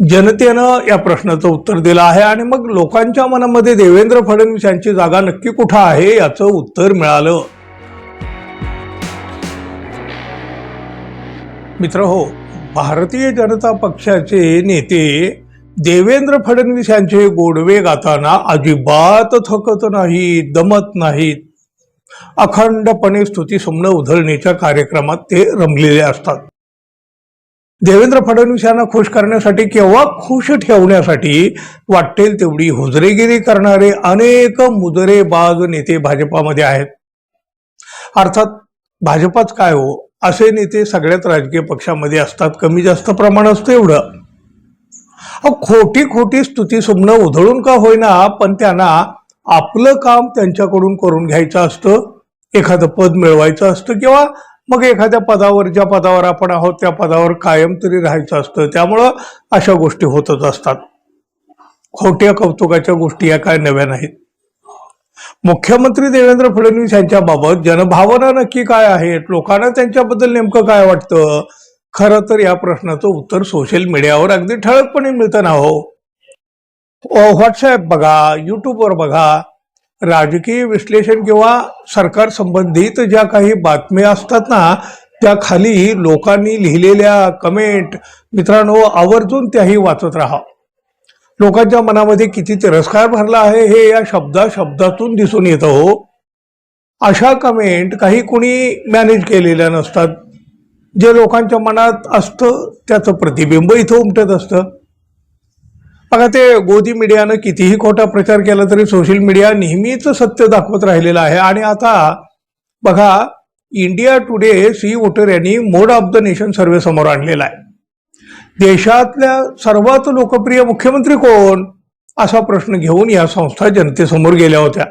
जनतेनं या प्रश्नाचं उत्तर दिलं आहे आणि मग लोकांच्या मनामध्ये देवेंद्र फडणवीस यांची जागा नक्की कुठं आहे याचं उत्तर मिळालं. मित्र हो भारतीय जनता पक्षाचे नेते देवेंद्र फडणवीस यांचे गोडवे गाताना अजिबात थकत नाहीत दमत नाहीत. अखंडपणे स्तुती सुमनं उधळणीच्या कार्यक्रमात ते रमलेले असतात. देवेंद्र फडणवीस यांना खुश करण्यासाठी किंवा खुश ठेवण्यासाठी वाटेल तेवढी हुजरेगिरी करणारे अनेक मुजरेबाज नेते भाजपामध्ये आहेत. अर्थात भाजपाच काय हो? असे नेते सगळ्याच राजकीय पक्षामध्ये असतात. कमी जास्त प्रमाण असतं एवढं. अहो, खोटी खोटी स्तुती सुमनं उधळून का होईना पण त्यांना आपलं काम त्यांच्याकडून करून घ्यायचं असतं. एखादं पद मिळवायचं असतं किंवा मग एखाद्या पदावर ज्या पदावर आपण आहोत त्या पदावर कायम तरी राहायचं असतं. त्यामुळं अशा गोष्टी होतच असतात. खोट्या कौतुकाच्या गोष्टी या काय नव्या नाहीत. मुख्यमंत्री देवेंद्र फडणवीस यांच्याबाबत जनभावना नक्की काय आहेत? लोकांना त्यांच्याबद्दल नेमकं काय वाटतं? खरं तर या प्रश्नाचं उत्तर सोशल मीडियावर अगदी ठळकपणे मिळतं ना हो. व्हॉट्सॲप बघा युट्यूबवर बघा राजकीय विश्लेषण किंवा सरकार संबंधित ज्या काही बातम्या असतात ना त्या खाली लोकांनी लिहिलेल्या कमेंट मित्रांनो आवर्जून त्याही वाचत राहा. लोकांच्या मनामध्ये किती तिरस्कार भरला आहे हे या शब्दा शब्दातून दिसून येतं हो. अशा कमेंट काही कुणी मॅनेज केलेल्या नसतात. जे लोकांच्या मनात असतं त्याचं प्रतिबिंब इथं उमटत असतं. बघा ते गोदी मीडियानं कितीही खोटा प्रचार केला तरी सोशल मीडिया नेहमीच सत्य दाखवत राहिलेलं आहे. आणि आता बघा इंडिया टुडे सी वोटर यांनी mood of the nation survey समोर आणलेला आहे. देशातल्या सर्वात लोकप्रिय मुख्यमंत्री कोण? असा प्रश्न घेऊन या संस्था जनतेसमोर गेल्या होत्या.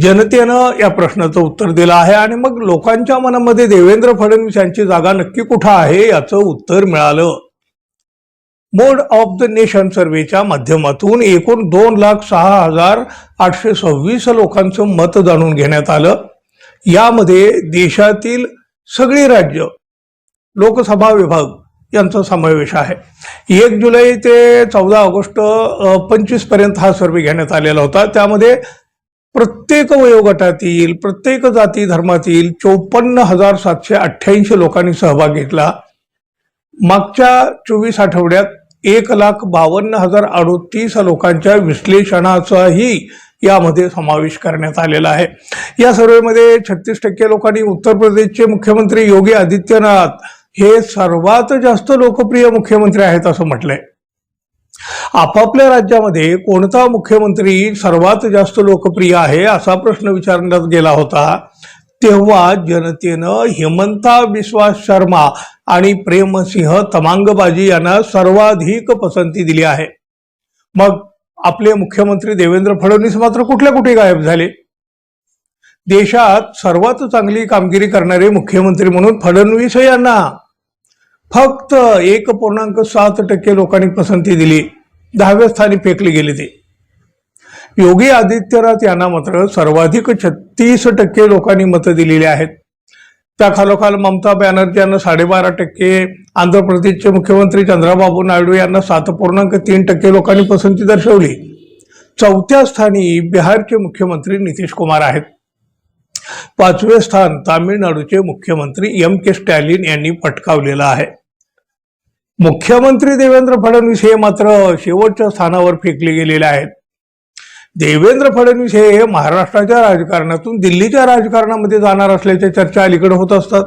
जनतेनं या प्रश्नाचं उत्तर दिलं आहे आणि मग लोकांच्या मनामध्ये देवेंद्र फडणवीस यांची जागा नक्की कुठं आहे याचं उत्तर मिळालं. मोड ऑफ द नेशन सर्वेच्या माध्यमातून एकूण दोन लाख सहा हजार आठशे सव्वीस लोकांचं मत जाणून घेण्यात आलं. यामध्ये देशातील सगळी राज्य लोकसभा विभाग यांचा समावेश आहे. एक जुलै ते चौदा ऑगस्ट पंचवीसपर्यंत हा सर्वे घेण्यात आलेला होता. त्यामध्ये प्रत्येक वयोगटातील प्रत्येक जाती धर्मातील चौपन्न हजार सातशे अठ्ठ्याऐंशी लोकांनी सहभाग घेतला. मागच्या चोवीस आठवड्यात एक लाख बावन्न हजार अडोतीस लोकांच्या विश्लेषणाचाही यामध्ये समावेश करण्यात आलेला आहे. या सर्वेमध्ये छत्तीस टक्के लोकांनी उत्तर प्रदेशचे मुख्यमंत्री योगी आदित्यनाथ हे सर्वात जास्त लोकप्रिय मुख्यमंत्री आहेत असं म्हटलंय. आपापल्या राज्यामध्ये कोणता मुख्यमंत्री सर्वात जास्त लोकप्रिय आहे असा प्रश्न विचारण्यात गेला होता तेव्हा जनतेनं हेमंता विश्वास शर्मा आणि प्रेमसिंह तमांगबाजी यांना सर्वाधिक पसंती दिली आहे. मग आपले मुख्यमंत्री देवेंद्र फडणवीस मात्र कुठल्या कुठे गायब झाले? देशात सर्वात चांगली कामगिरी करणारे मुख्यमंत्री म्हणून फडणवीस यांना फक्त एक पूर्णांक सात टक्के लोकांनी पसंती दिली. दहाव्या स्थानी फेकले गेले ते. योगी आदित्यनाथ यांना मात्र सर्वाधिक छत्तीस टक्के लोकांनी मतं दिलेली आहेत. त्या खालोखाल ममता बॅनर्जी यांना साडेबारा टक्के आंध्र प्रदेशचे मुख्यमंत्री चंद्राबाबू नायडू यांना सात पूर्णांक तीन टक्के लोकांनी पसंती दर्शवली. चौथ्या स्थानी बिहारचे मुख्यमंत्री नितीश कुमार आहेत. पाचवे स्थान तामिळनाडूचे मुख्यमंत्री एम के स्टॅलिन यांनी पटकावलेलं आहे. मुख्यमंत्री देवेंद्र फडणवीस हे मात्र शेवटच्या स्थानावर फेकले गेलेले आहेत. देवेंद्र फडणवीस हे महाराष्ट्राच्या राजकारणातून दिल्लीच्या राजकारणामध्ये जाणार असल्याच्या चर्चा अलीकडे होत असतात.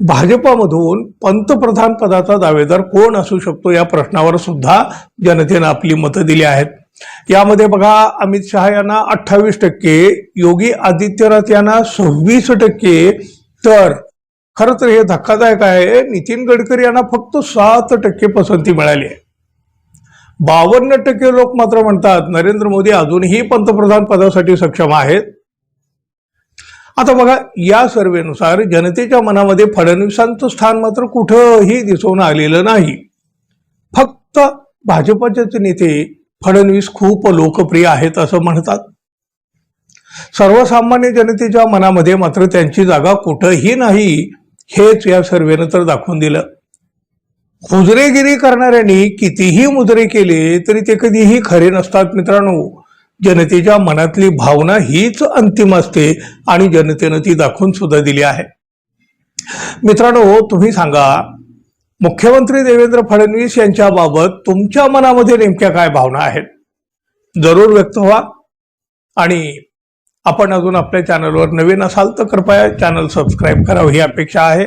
भाजपामधून पंतप्रधान पदाचा दावेदार कोण असू शकतो या प्रश्नावर सुद्धा जनतेनं आपली मतं दिली आहेत. यामध्ये बघा अमित शहा यांना अठ्ठावीस टक्के योगी आदित्यनाथ यांना सव्वीस टक्के. तर खरं तर हे धक्कादायक आहे नितीन गडकरी यांना फक्त सात टक्के पसंती मिळाली आहे. बावन्न टक्के लोक मात्र म्हणतात नरेंद्र मोदी अजूनही पंतप्रधान पदासाठी सक्षम आहेत. आता बघा या सर्वेनुसार जनतेच्या मनामध्ये फडणवीसांचं स्थान मात्र कुठंही दिसून आलेलं नाही. फक्त भाजपचेच नेते फडणवीस खूप लोकप्रिय आहेत असं म्हणतात. सर्वसामान्य जनतेच्या मनामध्ये मात्र त्यांची जागा कुठंही नाही हेच या सर्वेनं तर दाखवून दिलं. हुजरेगिरी करणाऱ्यांनी कितीही मुजरे केले तरी ते कधीही खरे नसतात मित्रांनो. जनतेच्या मनातली भावना हीच अंतिम असते आणि जनतेनं ती दाखवून सुद्धा दिली आहे. मित्रांनो तुम्ही सांगा मुख्यमंत्री देवेंद्र फडणवीस यांच्याबाबत तुमच्या मनामध्ये नेमक्या काय भावना आहेत? जरूर व्यक्त व्हा. आणि आपण अजून आपल्या चॅनलवर नवीन असाल तर कृपया चॅनल सबस्क्राईब करावं ही अपेक्षा आहे.